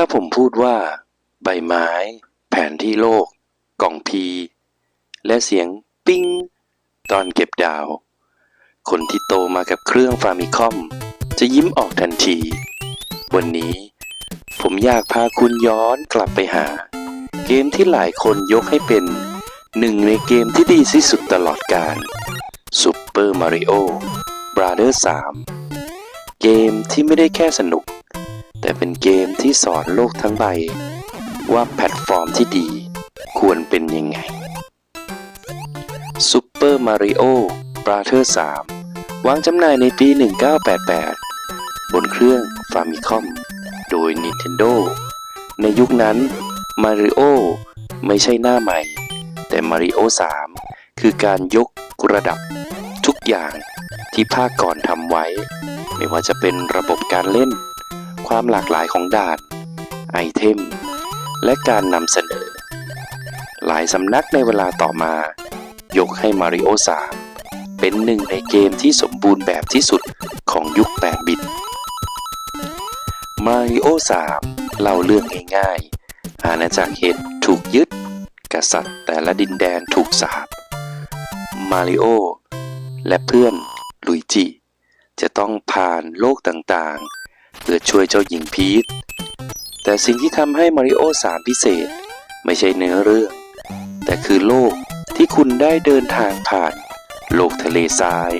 ถ้าผมพูดว่า ใบไม้ แผนที่โลก กล่องพี และเสียงปิ้ง ตอนเก็บดาว คนที่โตมากับเครื่องฟามิคอม จะยิ้มออกทันที วันนี้ ผมอยากพาคุณย้อนกลับไปหา เกมที่หลายคนยกให้เป็นหนึ่งในเกมที่ดีที่สุดตลอดกาล Super Mario Brothers 3 เกมที่ไม่ได้แค่สนุก ที่สอนโลกทั้งใบ ว่าแพลตฟอร์มที่ดีควรเป็นยังไง Super Mario Brothers 3วางจำหน่ายในปี 1988 บนเครื่อง Famicom โดย Nintendo ในยุคนั้น Mario ไม่ใช่หน้าใหม่ แต่ Mario 3คือการยกระดับทุกอย่างที่ภาคก่อนทำไว้ ไม่ว่าจะเป็นระบบการเล่น ความหลากหลายของดานไอเทม และการนำเสนอ หลายสำนักในเวลาต่อมา ยกให้ Mario 3เป็นหนึ่งในเกมที่สมบูรณ์แบบที่สุดของยุค 8 บิต Mario 3เล่าเรื่องง่ายๆ อาณาจักรเห็ดถูกยึด กษัตริย์แต่ละดินแดนถูกสาบมาริโอและเพื่อนลุยจิจะต้องผ่านโลกต่างๆ เพื่อช่วยเจ้าหญิงพีทแต่สิ่งที่ทำให้มาริโอ3พิเศษ ไม่ใช่เนื้อเรื่อง แต่คือโลกที่คุณได้เดินทางผ่าน โลกทะเลทราย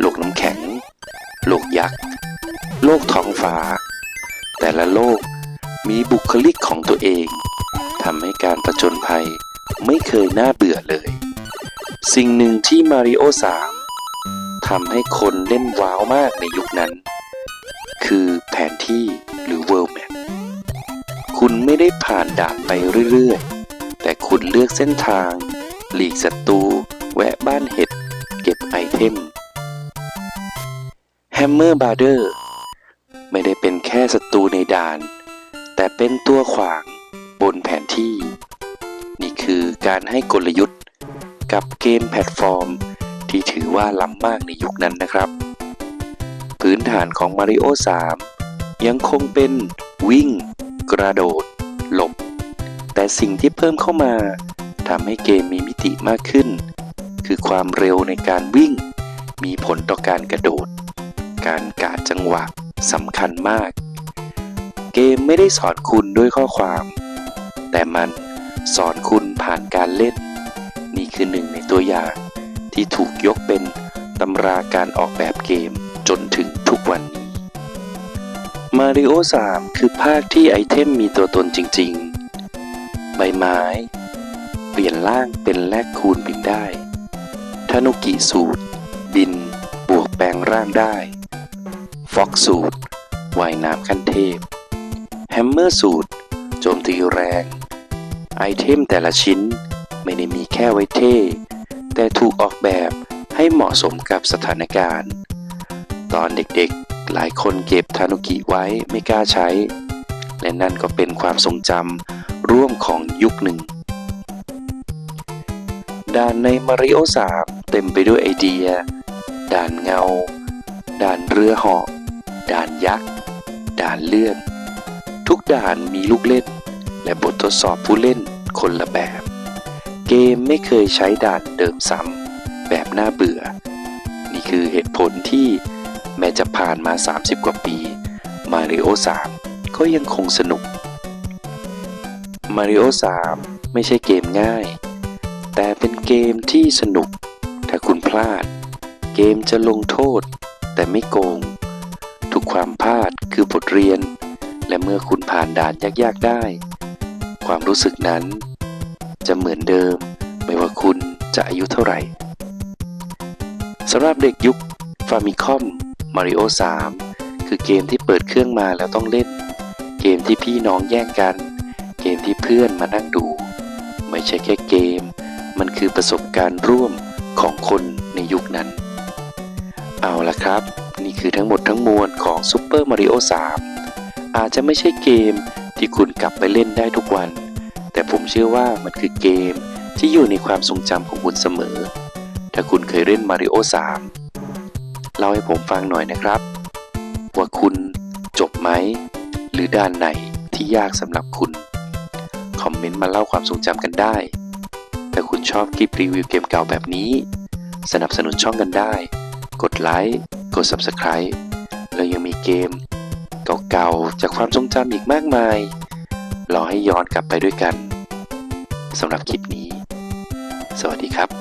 โลกน้ำแข็ง โลกยักษ์ โลกท้องฟ้า แต่ละโลกมีบุคลิกของตัวเองทำให้การประจนภัยไม่เคยน่าเบื่อเลย สิ่งหนึ่งที่มาริโอ3ทำให้คนเล่นว้าวมากในยุคนั้น คือแผนที่หรือ World Map คุณไม่ได้ผ่านด่านไปเรื่อยๆ แต่คุณเลือกเส้นทาง หลีกศัตรู แวะบ้านเห็ด เก็บไอเทม Hammer b a r d e r ไม่ได้เป็นแค่ศัตรูในด่าน แต่เป็นตัวขวางบนแผนที่ นี่คือการให้กลยุทธ์กับเกมแพลตฟอร์ม ที่ถือว่าล้ำมากในยุคนั้นนะครับ พื้นฐานของ Mario 3 ยังคงเป็นวิ่ง กระโดด หลบ แต่สิ่งที่เพิ่มเข้ามาทำให้เกมมีมิติมากขึ้น คือความเร็วในการวิ่ง มีผลต่อการกระโดด การกาดจังหวะสำคัญมาก เกมไม่ได้สอนคุณด้วยข้อความ แต่มันสอนคุณผ่านการเล่น นี่คือหนึ่งในตัวอย่างที่ถูกยกเป็นตำราการออกแบบเกม จนถึงทุกวันนี้ Mario 3 คือภาคที่ไอเทมมีตัวตนจริงๆ ใบไม้ เปลี่ยนร่างเป็นแลกคูณบินได้ทานุกิสูตร บิน บวกแปลงร่างได้ ฟ็อกสูตรว่ายน้ำขั้นเทพ แฮมเมอร์สูตร โจมตีแรง ไอเทมแต่ละชิ้นไม่ได้มีแค่ไว้เท่ แต่ถูกออกแบบให้เหมาะสมกับสถานการณ์ ตอนเด็กๆ หลายคนเก็บทานุกิไว้ไม่กล้าใช้ และนั่นก็เป็นความทรงจำร่วมของยุคหนึ่ง ด่านในมาริโอ3เต็มไปด้วยไอเดีย ด่านเงา ด่านเรือเหาะด่านยักษ์ ด่านเลื่อน ทุกด่านมีลูกเล่น และบททดสอบผู้เล่นคนละแบบ เกมไม่เคยใช้ด่านเดิมซ้ำแบบน่าเบื่อ นี่คือเหตุผลที่ แม้จะผ่านมา 30 กว่าปี Mario 3 ก็ยังคงสนุก Mario 3 ไม่ใช่เกมง่าย แต่เป็นเกมที่สนุก ถ้าคุณพลาด เกมจะลงโทษ แต่ไม่โกง ทุกความพลาดคือบทเรียน และเมื่อคุณผ่านด่านยากๆได้ ความรู้สึกนั้น จะเหมือนเดิม ไม่ว่าคุณจะอายุเท่าไหร่สำหรับเด็กยุคฟามิคอม Mario 3 คือเกมที่เปิดเครื่องมาแล้วต้องเล่น เกมที่พี่น้องแย่งกัน เกมที่เพื่อนมานั่งดู ไม่ใช่แค่เกม มันคือประสบการณ์ร่วมของคนในยุคนั้น เอาละครับ นี่คือทั้งหมดทั้งมวลของ Super Mario 3 อาจจะไม่ใช่เกมที่คุณกลับไปเล่นได้ทุกวัน แต่ผมเชื่อว่ามันคือเกมที่อยู่ในความทรงจำของคุณเสมอ ถ้าคุณเคยเล่น Mario 3 เล่าให้ผมฟังหน่อยนะครับ ว่าคุณจบไหม หรือด้านไหนที่ยากสำหรับคุณ คอมเมนต์มาเล่าความทรงจำกันได้ ถ้าคุณชอบคลิปรีวิวเกมเก่าแบบนี้ สนับสนุนช่องกันได้ กดไลค์ กด Subscribe แล้วยังมีเกม เก่าๆ จากความทรงจำอีกมากมาย รอให้ย้อนกลับไปด้วยกันสำหรับคลิปนี้ สวัสดีครับ